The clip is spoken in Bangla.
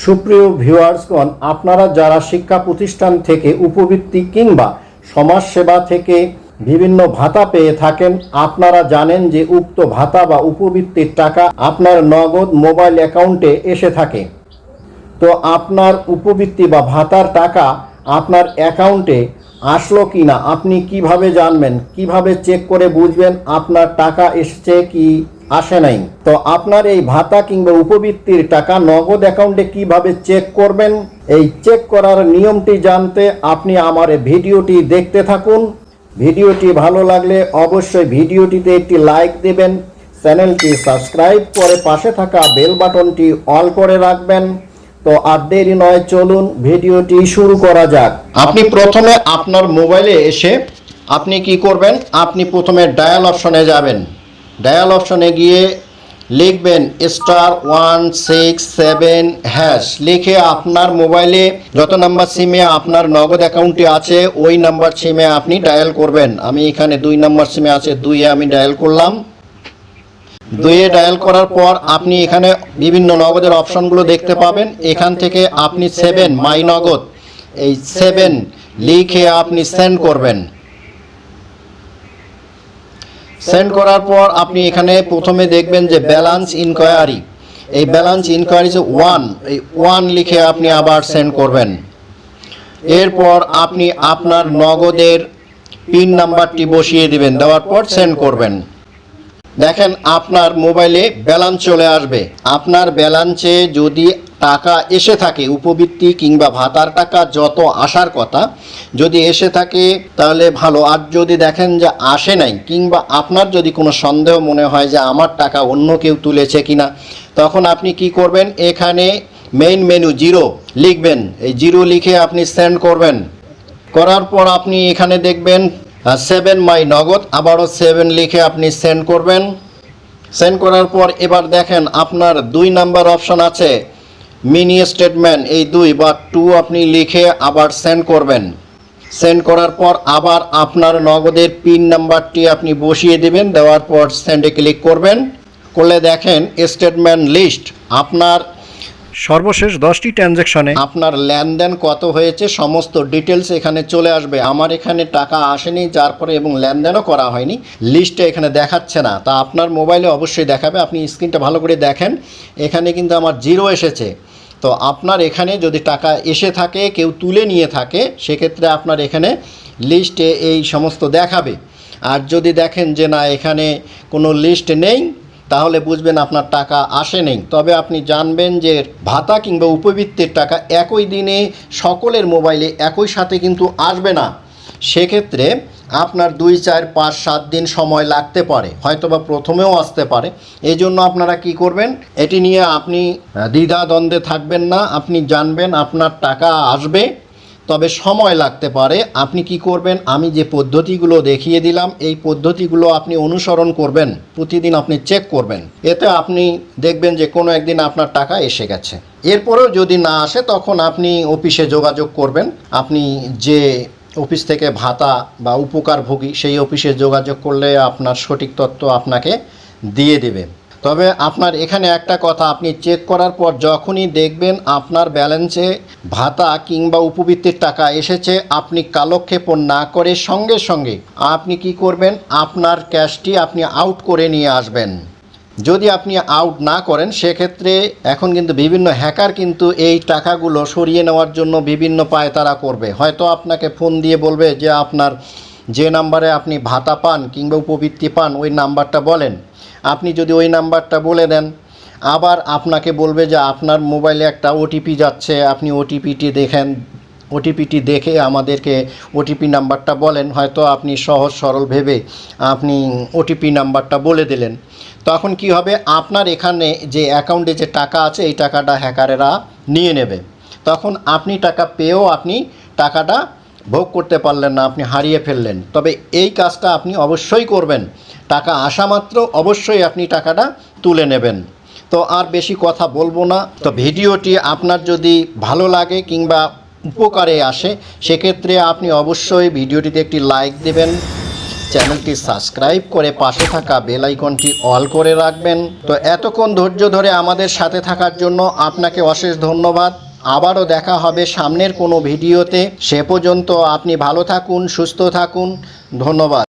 সুপ্রিয় ভিউয়ার্সগণ, আপনারা যারা শিক্ষা প্রতিষ্ঠান থেকে উপবৃত্তি কিংবা সমাজসেবা থেকে বিভিন্ন ভাতা পেয়ে থাকেন, আপনারা জানেন যে উক্ত ভাতা বা উপবৃত্তির টাকা আপনার নগদ মোবাইল অ্যাকাউন্টে এসে থাকে। তো আপনার উপবৃত্তি বা ভাতার টাকা আপনার অ্যাকাউন্টে আসলো কি না আপনি কীভাবে জানবেন, কীভাবে চেক করে বুঝবেন আপনার টাকা এসেছে কি? আসে নাই। তো আপনার এই ভাতা কিংবা উপবৃত্তির টাকা নগদ অ্যাকাউন্টে কীভাবে চেক করবেন? এই চেক করার নিয়মটি জানতে আপনি আমার ভিডিওটি দেখতে থাকুন। ভিডিওটি ভালো লাগলে অবশ্যই ভিডিওটিতে একটি লাইক দেবেন। চ্যানেলটি সাবস্ক্রাইব করে পাশে থাকা বেল বাটনটি অল করে রাখবেন। তো আর দেরি নয়, চলুন ভিডিওটি শুরু করা যাক। আপনি প্রথমে আপনার মোবাইলে এসে আপনি কি করবেন? আপনি প্রথমে ডায়াল অপশনে যাবেন। ডায়াল অপশনে গিয়ে লিখবেন star one six seven hash. লিখে আপনার মোবাইলে যত নাম্বার সিমে আপনার নগদ অ্যাকাউন্টটি আছে, ওই নাম্বার সিমে আপনি ডায়াল করবেন। আমি এখানে দুই নাম্বার সিমে আছে, দুইয়ে আমি ডায়াল করলাম। দুইয়ে ডায়াল করার পর আপনি এখানে বিভিন্ন নগদের অপশনগুলো দেখতে পাবেন। এখান থেকে আপনি সেভেন, মাই নগদ, এই সেভেন লিখে আপনি সেন্ড করবেন। সেন্ড করার পর আপনি এখানে প্রথমে দেখবেন যে ব্যালান্স ইনকোয়ারি এই ব্যালান্স ইনকোয়ারি যে ওয়ান এই ওয়ান লিখে আপনি আবার সেন্ড করবেন। এরপর আপনি আপনার নগদের পিন নাম্বারটি বসিয়ে দিবেন, দেওয়ার পর সেন্ড করবেন। দেখেন আপনার মোবাইলে ব্যালান্স চলে আসবে। আপনার ব্যালান্সে যদি টাকা এসে থাকে, উপবৃত্তি কিংবা ভাতার টাকা যত আসার কথা, যদি এসে থাকে তাহলে ভালো। আর যদি দেখেন যে আসে নাই কিংবা আপনার যদি কোনো সন্দেহ মনে হয় যে আমার টাকা অন্য কেউ তুলেছে কিনা, তখন আপনি কি করবেন? এখানে মেইন মেনু জিরো লিখবেন। এই জিরো লিখে আপনি সেন্ড করবেন। করার পর আপনি এখানে দেখবেন সেভেন মাই নগদ, আবারও সেভেন লিখে আপনি সেন্ড করবেন। সেন্ড করার পর এবার দেখেন আপনার দুই নাম্বার অপশন আছে। মিনি স্টেটমেন্ট এই দুই বা টু আপনি লিখে আবার সেন্ড করবেন। সেন্ড করার পর আবার আপনার নগদের পিন নাম্বারটি আপনি বসিয়ে দেবেন দেওয়ার পর সেন্ডে ক্লিক করবেন। করলে দেখেন স্টেটমেন্ট লিস্ট আপনার সর্বশেষ দশটি ট্রানজ্যাকশনে আপনার লেনদেন কত হয়েছে সমস্ত ডিটেলস এখানে চলে আসবে। আমার এখানে টাকা আসেনি যার পরে এবং লেনদেনও করা হয়নি। লিস্টে এখানে দেখাচ্ছে না। তা আপনার মোবাইলে অবশ্যই দেখাবে। আপনি স্ক্রিনটা ভালো করে দেখেন। এখানে কিন্তু আমার জিরো এসেছে। তো আপনার এখানে যদি টাকা এসে থাকে, কেউ তুলে নিয়ে থাকে, সেক্ষেত্রে আপনার এখানে লিস্টে এই সমস্ত দেখাবে। আর যদি দেখেন যে না, এখানে কোনো লিস্ট নেই, তাহলে বুঝবেন আপনার টাকা আসে নেই। তবে আপনি জানবেন যে ভাতা কিংবা উপবৃত্তের টাকা একই দিনে সকলের মোবাইলে একই সাথে কিন্তু আসবে না। সেক্ষেত্রে আপনার দুই, চার, পাঁচ, সাত দিন সময় লাগতে পারে, হয়তোবা প্রথমেও আসতে পারে। এই জন্য আপনারা কি করবেন? এটি নিয়ে আপনি দ্বিধা দ্বন্দ্বে থাকবেন না, আপনি জানবেন আপনার টাকা আসবে, তবে সময় লাগতে পারে। আপনি কি করবেন? আমি যে পদ্ধতিগুলো দেখিয়ে দিলাম, এই পদ্ধতিগুলো আপনি অনুসরণ করবেন, প্রতিদিন আপনি চেক করবেন। এতে আপনি দেখবেন যে কোনো একদিন আপনার টাকা এসে গেছে। এরপরেও যদি না আসে, তখন আপনি অফিসে যোগাযোগ করবেন। আপনি যে অফিস থেকে ভাতা বা উপকারভোগী সেই অফিসে যোগাযোগ করলে আপনার সঠিক তথ্য আপনাকে দিয়ে দেবে। তবে আপনার এখানে একটা কথা, আপনি চেক করার পর যখনই দেখবেন আপনার ব্যালেন্সে ভাতা কিংবা উপবৃত্তির টাকা এসেছে, আপনি কালক্ষেপণ না করে সঙ্গে সঙ্গে আপনি কি করবেন? আপনার ক্যাশটি আপনি আউট করে নিয়ে আসবেন। যদি আপনি আউট না করেন, সেক্ষেত্রে এখন কিন্তু বিভিন্ন হ্যাকার কিন্তু এই টাকাগুলো সরিয়ে নেওয়ার জন্য বিভিন্ন পায়তারা করবে হয়তো আপনাকে ফোন দিয়ে বলবে যে, আপনার যে নাম্বারে আপনি ভাতা পান কিংবা উপবৃত্তি পান, ওই নাম্বারটা বলেন। আপনি যদি ওই নাম্বারটা বলে দেন, আবার আপনাকে বলবে যে, আপনার মোবাইলে একটা ওটিপি যাচ্ছে, আপনি ওটিপিটি দেখেন ওটিপিটি দেখে আমাদেরকে ওটিপি নাম্বারটা বলেন। হয়তো আপনি সহজ সরল ভেবে আপনি ওটিপি নাম্বারটা বলে দিলেন। তখন কি হবে? আপনার এখানে যে অ্যাকাউন্টে যে টাকা আছে, এই টাকাটা হ্যাকারেরা নিয়ে নেবে। তখন আপনি টাকা পেয়েও আপনি টাকাটা ভোগ করতে পারলেন না, আপনি হারিয়ে ফেললেন। তবে এই কাজটা আপনি অবশ্যই করবেন। টাকা আসা মাত্র অবশ্যই আপনি টাকাটা তুলে নেবেন। তো আর বেশি কথা বলব না। তো ভিডিওটি আপনার যদি ভালো লাগে কিংবা উপকারে আসে, সেক্ষেত্রে আপনি অবশ্যই ভিডিওটিতে একটি লাইক দেবেন। চ্যানেলটি সাবস্ক্রাইব করে পাশে থাকা বেল আইকনটি অল করে রাখবেন। তো এতক্ষণ ধৈর্য ধরে আমাদের সাথে থাকার জন্য আপনাকে অশেষ ধন্যবাদ। আবারও দেখা হবে সামনের কোনো ভিডিওতে। সে পর্যন্ত আপনি ভালো থাকুন, সুস্থ থাকুন। ধন্যবাদ।